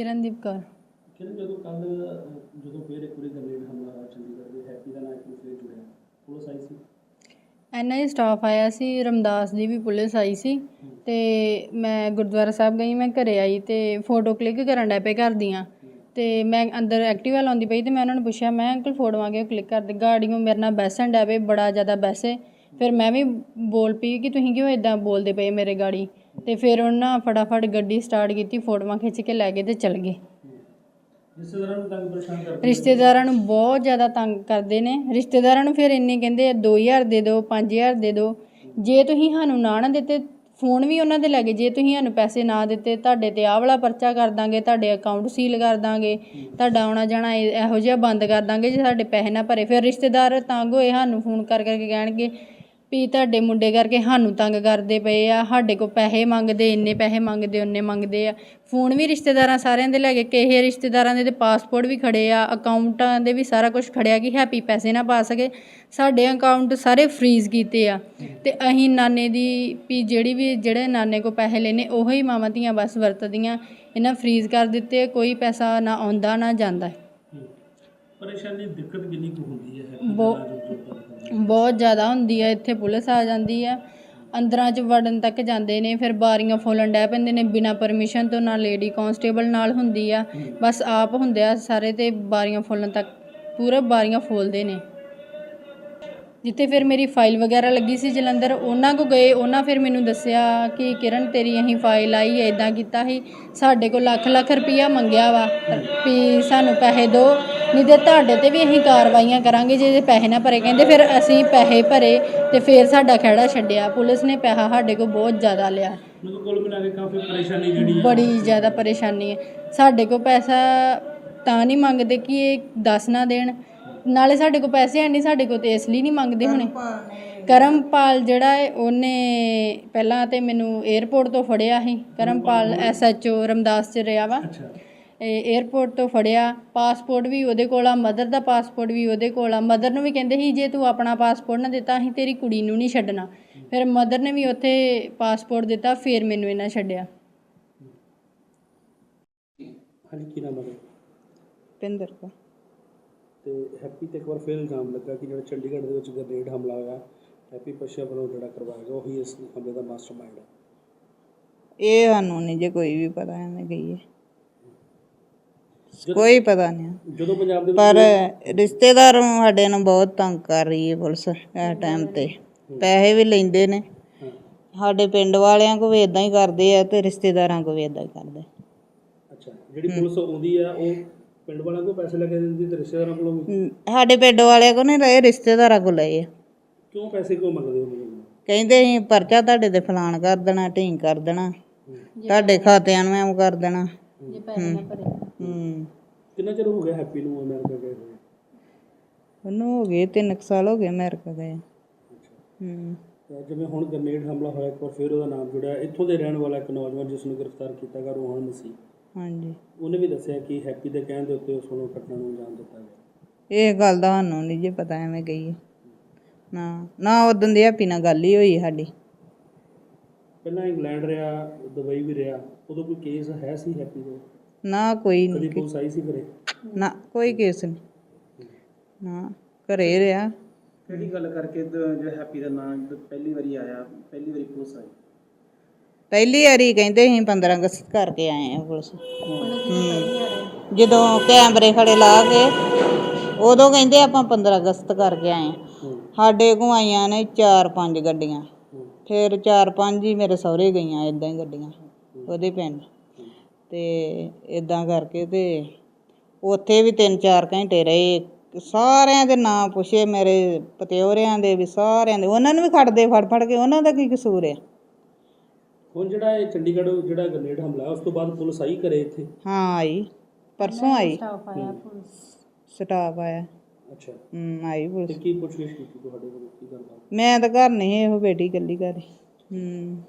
ਕਿਰਨਦੀਪ ਕੌਰ। ਕਿਰਨ ਜਦੋਂ ਕੱਲ ਜਦੋਂ ਫੇਰ ਇੱਕ ਵਾਰੀ ਗ੍ਰੇਨੇਡ ਹਮਲਾ ਹੋਇਆ ਚੰਡੀਗੜ੍ਹ ਦੇ ਹੈਪੀ ਦਾ ਨਾਂ ਇੱਕ ਫੇਰ ਜੁੜਿਆ। ਪੁਲਿਸ ਆਈ ਸੀ? ਐਨਆਈ ਸਟਾਫ ਆਇਆ ਸੀ ਰਮਦਾਸ ਦੀ ਵੀ ਪੁਲਿਸ ਆਈ ਸੀ। ਤੇ ਮੈਂ ਗੁਰਦੁਆਰਾ ਸਾਹਿਬ ਗਈ ਮੈਂ ਘਰੇ ਆਈ ਤੇ ਫੋਟੋ ਕਲਿੱਕ ਕਰਨ ਡੈ ਪਏ ਘਰ ਦੀਆਂ। ਤੇ ਮੈਂ ਅੰਦਰ ਐਕਟਿਵਾ ਲਾਉਂਦੀ ਪਈ ਤੇ ਮੈਂ ਉਹਨਾਂ ਨੂੰ ਪੁੱਛਿਆ ਮੈਂ ਅੰਕਲ ਫੋਟੋਆਂ ਕਿਉਂ ਕਲਿੱਕ ਕਰਦੇ? ਗਾੜੀਆਂ ਮੇਰੇ ਨਾਲ ਬੈਸਣ ਡੈ ਪਏ ਬੜਾ ਜ਼ਿਆਦਾ ਬੈਸੇ ਫਿਰ ਮੈਂ ਵੀ ਬੋਲ ਪਈ ਕਿ ਤੁਸੀਂ ਕਿਉਂ ਇਦਾਂ ਬੋਲਦੇ ਪਏ ਮੇਰੇ ਗਾੜੀ? ਤੇ ਫਿਰ ਉਹਨਾਂ ਫਟਾਫਟ ਗੱਡੀ ਸਟਾਰਟ ਕੀਤੀ ਫੋਟੋਆਂ ਖਿੱਚ ਕੇ ਲੈ ਗਏ ਤੇ ਚਲ ਗਏ। ਰਿਸ਼ਤੇਦਾਰਾਂ ਨੂੰ ਤੰਗ ਪਰੇਸ਼ਾਨ ਕਰਦੇ ਰਿਸ਼ਤੇਦਾਰਾਂ ਨੂੰ ਬਹੁਤ ਜ਼ਿਆਦਾ ਤੰਗ ਕਰਦੇ ਨੇ। ਰਿਸ਼ਤੇਦਾਰਾਂ ਨੂੰ ਫਿਰ ਇੰਨੇ ਕਹਿੰਦੇ ਆ 2000 ਦੇ ਦਿਓ 5000 ਦੇ ਦਿਓ ਜੇ ਤੁਸੀਂ ਸਾਨੂੰ ਨਾ ਨਾ ਦਿੱਤੇ ਫੋਨ ਵੀ ਉਹਨਾਂ ਦੇ ਲੈ ਗਏ। ਜੇ ਤੁਸੀਂ ਸਾਨੂੰ ਪੈਸੇ ਨਾ ਦਿੱਤੇ ਤੁਹਾਡੇ ਤੇ ਆਹ ਵਾਲਾ ਪਰਚਾ ਕਰ ਦਾਂਗੇ ਤੁਹਾਡੇ ਅਕਾਊਂਟ ਸੀਲ ਕਰ ਦਾਂਗੇ ਤੁਹਾਡਾ ਆਉਣਾ ਜਾਣਾ ਇਹ- ਇਹੋ ਜਿਹਾ ਬੰਦ ਕਰ ਦਾਂਗੇ ਜੇ ਸਾਡੇ ਪੈਸੇ ਨਾ ਭਰੇ। ਫਿਰ ਰਿਸ਼ਤੇਦਾਰ ਤੰਗ ਹੋਏ ਸਾਨੂੰ ਫੋਨ ਕਰ ਕਰਕੇ ਕਹਿਣਗੇ ਵੀ ਤੁਹਾਡੇ ਮੁੰਡੇ ਕਰਕੇ ਸਾਨੂੰ ਤੰਗ ਕਰਦੇ ਪਏ ਆ, ਸਾਡੇ ਕੋਲ ਪੈਸੇ ਮੰਗਦੇ, ਇੰਨੇ ਪੈਸੇ ਮੰਗਦੇ ਉਨੇ ਮੰਗਦੇ ਆ। ਫੋਨ ਵੀ ਰਿਸ਼ਤੇਦਾਰਾਂ ਸਾਰਿਆਂ ਦੇ ਲੈ ਕੇ ਕਿਸੇ ਰਿਸ਼ਤੇਦਾਰਾਂ ਦੇ ਤੇ ਪਾਸਪੋਰਟ ਵੀ ਖੜੇ ਆ ਅਕਾਊਂਟਾਂ ਦੇ ਵੀ ਸਾਰਾ ਕੁਝ ਖੜਿਆ ਕਿ ਹੈਪੀ ਪੈਸੇ ਨਾ ਪਾ ਸਕੇ। ਸਾਡੇ ਅਕਾਊਂਟ ਸਾਰੇ ਫ੍ਰੀਜ਼ ਕੀਤੇ ਆ। ਤੇ ਅਸੀਂ ਨਾਨੇ ਦੀ ਵੀ ਜਿਹੜੀ ਵੀ, ਜਿਹੜੇ ਨਾਨੇ ਕੋ ਪੈਸੇ ਲੈਨੇ ਉਹੀ ਹੀ ਮਾਵਾਂ ਧੀਆਂ ਬਸ ਵਰਤਦੀਆਂ। ਇਹਨਾਂ ਫ੍ਰੀਜ਼ ਕਰ ਦਿੱਤੇ, ਕੋਈ ਪੈਸਾ ਨਾ ਆਉਂਦਾ ਨਾ ਜਾਂਦਾ। ਪਰੇਸ਼ਾਨੀ ਦਿੱਕਤ ਕਿੰਨੀ ਕੁ ਹੁੰਦੀ ਹੈ? ਬਹੁ- ਬਹੁਤ ਜ਼ਿਆਦਾ ਹੁੰਦੀ ਹੈ। ਇੱਥੇ ਪੁਲਿਸ ਆ ਜਾਂਦੀ ਆ ਅੰਦਰਾਂ 'ਚ ਵੜਨ ਤੱਕ ਜਾਂਦੇ ਨੇ। ਫਿਰ ਬਾਰੀਆਂ ਫੋਲਣ ਡੈ ਪੈਂਦੇ ਨੇ। ਬਿਨਾ ਪਰਮਿਸ਼ਨ ਤੋਂ ਨਾ ਲੇਡੀ ਕਾਂਸਟੇਬਲ ਨਾਲ ਹੁੰਦੀ ਆ। ਬਸ ਆਪ ਹੁੰਦੇ ਆ ਸਾਰੇ ਤੇ ਬਾਰੀਆਂ ਫੋਲਣ ਤੱਕ। ਪੂਰਾ ਬਾਰੀਆਂ ਫੋਲਦੇ ਨੇ। ਜਿੱਥੇ ਫਿਰ ਮੇਰੀ ਫਾਈਲ ਵਗੈਰਾ ਲੱਗੀ ਸੀ ਜਲੰਧਰ ਉਹਨਾਂ ਕੋ ਗਏ। ਉਹਨਾਂ ਫਿਰ ਮੈਨੂੰ ਦੱਸਿਆ ਕਿ ਕਿਰਨ ਤੇਰੀ ਅਸੀਂ ਫਾਈਲ ਆਈ ਹੈ ਇਦਾਂ ਕੀਤਾ ਸੀ। ਸਾਡੇ ਕੋਲ ਲੱਖ ਲੱਖ ਰੁਪਈਆ ਮੰਗਿਆ ਵਾ। ਵੀ ਸਾਨੂੰ ਪੈਸੇ ਦਿਓ ਨਹੀਂ ਤੇ ਤੁਹਾਡੇ ਤੇ ਵੀ ਅਸੀਂ ਕਾਰਵਾਈਆਂ ਕਰਾਂਗੇ ਜੇ ਜੇ ਪੈਸੇ ਨਾ ਭਰੇ ਕਹਿੰਦੇ ਫਿਰ ਅਸੀਂ ਪੈਸੇ ਭਰੇ ਤੇ ਫਿਰ ਸਾਡਾ ਖਹਿੜਾ ਛੱਡਿਆ। ਪੁਲਿਸ ਨੇ ਪੈਸਾ ਸਾਡੇ ਕੋਲ ਬਹੁਤ ਜ਼ਿਆਦਾ ਲਿਆ। ਮੈਨੂੰ ਕੋਲ ਮਿਲਾ ਕੇ ਕਾਫੀ ਪਰੇਸ਼ਾਨੀ ਜਿਹੜੀ ਹੈ ਬੜੀ ਜ਼ਿਆਦਾ ਪਰੇਸ਼ਾਨੀ ਹੈ ਸਾਡੇ ਕੋਲ ਪੈਸਾ ਤਾਂ ਨਹੀਂ ਮੰਗਦੇ ਕਿ ਇਹ ਦੱਸ ਨਾ ਦੇਣ। ਨਾਲੇ ਸਾਡੇ ਕੋਲ ਪੈਸੇ ਹੈ ਨਹੀਂ ਸਾਡੇ ਕੋਲ ਤੇ ਇਸ ਲਈ ਨਹੀਂ ਮੰਗਦੇ ਹੁਣੇ। ਕਰਮਪਾਲ ਜਿਹੜਾ ਹੈ ਉਹਨੇ ਪਹਿਲਾਂ ਤੇ ਮੈਨੂੰ 에ਅਰਪੋਰਟ ਤੋਂ ਫੜਿਆ ਸੀ। ਕਰਮਪਾਲ ਐਸਐਚਓ ਰਮਦਾਸ ਚ ਰਿਹਾ ਵਾ। ਅੱਛਾ। 에ਅਰਪੋਰਟ ਤੋਂ ਫੜਿਆ ਪਾਸਪੋਰਟ ਵੀ ਉਹਦੇ ਕੋਲ ਆ ਮਦਰ ਦਾ ਪਾਸਪੋਰਟ ਵੀ ਉਹਦੇ ਕੋਲ ਆ। ਮਦਰ ਨੂੰ ਵੀ ਕਹਿੰਦੇ ਸੀ ਜੇ ਤੂੰ ਆਪਣਾ ਪਾਸਪੋਰਟ ਨਾ ਦਿੱਤਾ ਅਸੀਂ ਤੇਰੀ ਕੁੜੀ ਨੂੰ ਨਹੀਂ ਛੱਡਣਾ। ਫਿਰ ਮਦਰ ਨੇ ਵੀ ਉੱਥੇ ਪਾਸਪੋਰਟ ਦਿੱਤਾ ਫਿਰ ਮੈਨੂੰ ਇਹਨਾਂ ਛੱਡਿਆ। ਹਾਂਜੀ ਕੀ ਨਾਮ ਹੈ ਪਿੰਦਰ ਕੋ ਤੇ ਹੈਪੀ ਤੇ ਇੱਕ ਵਾਰ ਫੇਰ ਇਲਜ਼ਾਮ ਲੱਗਾ ਕਿ ਜਿਹੜਾ ਚੰਡੀਗੜ੍ਹ ਦੇ ਵਿੱਚ ਗ੍ਰੇਨੇਡ ਹਮਲਾ ਹੋਇਆ ਹੈਪੀ ਪਸ਼ਾ ਵੱਲੋਂ ਜਿਹੜਾ ਕਰਵਾਇਆ ਗਿਆ ਉਹੀ ਇਸ ਹਮਲੇ ਦਾ ਮਾਸਟਰਮਾਈਂਡ ਹੈ ਇਹ ਸਾਨੂੰ ਨਹੀਂ ਜੇ ਕੋਈ ਵੀ ਪਤਾ ਐਵੇਂ ਗਈ ਹੈ ਕੋਈ ਪਤਾ ਨਹੀਂ। ਜਦੋਂ ਪੰਜਾਬ ਦੇ ਪਰ ਰਿਸ਼ਤੇਦਾਰ ਸਾਡੇ ਨੂੰ ਬਹੁਤ ਤੰਗ ਕਰ ਰਹੀ ਹੈ ਪੁਲਿਸ ਇਸ ਟਾਈਮ ਤੇ। ਪੈਸੇ ਵੀ ਲੈਂਦੇ ਨੇ। ਸਾਡੇ ਪਿੰਡ ਵਾਲਿਆਂ ਕੋ ਵੀ ਇਦਾਂ ਹੀ ਕਰਦੇ ਆ ਤੇ ਰਿਸ਼ਤੇਦਾਰਾਂ ਕੋ ਵੀ ਇਦਾਂ ਹੀ ਕਰਦੇ। ਅੱਛਾ ਜਿਹੜੀ ਪੁਲਿਸ ਆਉਂਦੀ ਆ ਉਹ ਪਿੰਡ ਵਾਲਿਆਂ ਕੋਲ ਪੈਸੇ ਲੈ ਕੇ ਦਿੰਦੀ ਤੇ ਰਿਸ਼ਤੇਦਾਰਾਂ ਕੋਲੋਂ ਵੀ? ਸਾਡੇ ਪਿੰਡ ਵਾਲਿਆਂ ਕੋ ਨਹੀਂ ਲਏ ਰਿਸ਼ਤੇਦਾਰਾਂ ਕੋ ਲਏ ਆ। ਕਿਉਂ ਪੈਸੇ ਕਿਉਂ ਮੰਗਦੇ ਹੋ ਮੈਨੂੰ ਕਹਿੰਦੇ ਅਸੀਂ ਪਰਚਾ ਤੁਹਾਡੇ ਤੇ ਫਲਾਣ ਕਰ ਦੇਣਾ ਢੀਂਗ ਕਰ ਦੇਣਾ। ਤੁਹਾਡੇ ਖਾਤਿਆਂ ਨੂੰ ਐਵੇਂ ਕਰ ਦੇਣਾ। ਜੇ ਪੈਸੇ ਨਾ ਭਰੇ। ਹੂੰ ਕਿੰਨਾ ਚਿਰ ਹੋ ਗਿਆ ਹੈਪੀ ਨੂੰ ਅਮਰੀਕਾ ਗਏ ਹੋਏ? ਉਹਨੂੰ ਹੋ ਗਏ 3 ਸਾਲ ਹੋ ਗਏ ਅਮਰੀਕਾ ਗਏ। ਹੂੰ। ਤਾਂ ਜਿਵੇਂ ਹੁਣ ਗ੍ਰੇਨੇਡ ਹਮਲਾ ਹੋਇਆ ਇੱਕ ਵਾਰ ਫਿਰ ਉਹਦਾ ਨਾਮ ਜੁੜਿਆ। ਇੱਥੋਂ ਦੇ ਰਹਿਣ ਵਾਲਾ ਇੱਕ ਨੌਜਵਾਨ ਜਿਸ ਨੂੰ ਗ੍ਰਿਫਤਾਰ ਕੀਤਾ ਗਿਆ ਰੋਹਨ ਮਸੀਹ। ਹਾਂਜੀ। ਉਹਨੇ ਵੀ ਦੱਸਿਆ ਕਿ ਹੈਪੀ ਦੇ ਕਹਿਣ ਦੇ ਉੱਤੇ ਉਸ ਨੂੰ ਘਟਨਾ ਨੂੰ ਅੰਜਾਮ ਦਿੱਤਾ ਗਿਆ। ਇਹ ਗੱਲ ਦਾ ਸਾਨੂੰ ਨਹੀਂ ਜੇ ਪਤਾ ਐਵੇਂ ਗਈ ਹੈ। ਨਾ ਨਾ ਉਦੋਂ ਦੀ ਹੈਪੀ ਨਾਲ ਗੱਲ ਹੀ ਹੋਈ ਸਾਡੀ। ਪਹਿਲਾਂ ਇੰਗਲੈਂਡ ਰਿਹਾ ਦੁਬਈ ਵੀ ਰਿਹਾ। ਉਦੋਂ ਕੋਈ ਕੇਸ ਹੈ ਸੀ ਹੈਪੀ ਦੇ ਨਾ ਕੋਈ ਕਦੀ ਨਹੀਂ ਪੁਲਿਸ ਆਈ ਸੀ ਘਰੇ? ਨਾ ਕੋਈ ਕੇਸ ਨਹੀਂ। ਨਾ ਘਰੇ ਰਿਹਾ। ਕਿਹੜੀ ਗੱਲ ਕਰਕੇ ਦ- ਜਿਹੜਾ ਹੈਪੀ ਦਾ ਨਾਮ ਪਹਿਲੀ ਵਾਰੀ ਆਇਆ ਪਹਿਲੀ ਵਾਰੀ ਪੁਲਿਸ ਆਈ? ਪਹਿਲੀ ਵਾਰੀ ਕਹਿੰਦੇ ਅਸੀਂ 15 ਅਗਸਤ ਕਰਕੇ ਆਏ ਆ ਪੁਲਿਸ। ਹੂੰ। ਜਦੋਂ ਕੈਮਰੇ ਖੜੇ ਲਾ ਕੇ ਉਦੋਂ ਕਹਿੰਦੇ ਆਪਾਂ 15 ਅਗਸਤ ਕਰਕੇ ਆਏ ਆ। ਸਾਡੇ ਕੋਲ ਆਈਆਂ ਨੇ 4-5 ਗੱਡੀਆਂ। ਫਿਰ 4-5 ਹੀ ਮੇਰੇ ਸਹੁਰੇ ਗਈਆਂ ਇਦਾਂ ਹੀ ਗੱਡੀਆਂ। ਉਹਦੇ ਪਿੰਡ। ਤੇ ਇਦਾਂ ਕਰਕੇ ਤੇ ਉੱਥੇ ਵੀ 3-4 ਘੰਟੇ ਰਹੇ। ਸਾਰਿਆਂ ਦੇ ਨਾਂ ਪੁੱਛੇ ਮੇਰੇ ਪਤਿਓਰਿਆਂ ਦੇ ਵੀ ਸਾਰਿਆਂ ਦੇ। ਉਹਨਾਂ ਨੂੰ ਵੀ ਖੜਦੇ ਫੜ ਫੜ ਕੇ ਉਹਨਾਂ ਦਾ ਕੀ ਕਸੂਰ ਹੈ ਹੁਣ ਜਿਹੜਾ ਇਹ ਚੰਡੀਗੜ੍ਹ ਜਿਹੜਾ ਗ੍ਰੇਨੇਡ ਹਮਲਾ ਹੋਇਆ, ਉਸ ਤੋਂ ਬਾਅਦ ਪੁਲਿਸ ਆਈ ਇੱਥੇ? ਹਾਂ ਆਈ। ਪਰਸੋਂ ਆਈ। ਸਟਾਫ ਆਇਆ ਪੁਲਿਸ। ਸਟਾਫ ਆਇਆ। ਅੱਛਾ। ਹੂੰ ਆਈ ਤੇ ਪੁਲਿਸ ਕੀ ਪੁੱਛਗਿੱਛ ਕੀਤੀ ਤੁਹਾਡੇ ਕੋਲ ਕੀ ਗੱਲਬਾਤ ਮੈਂ ਤਾਂ ਘਰ ਨਹੀਂ ਇਹੋ ਬੇਟੀ ਇਕੱਲੀ ਘਰ ਹੀ। ਹੂੰ।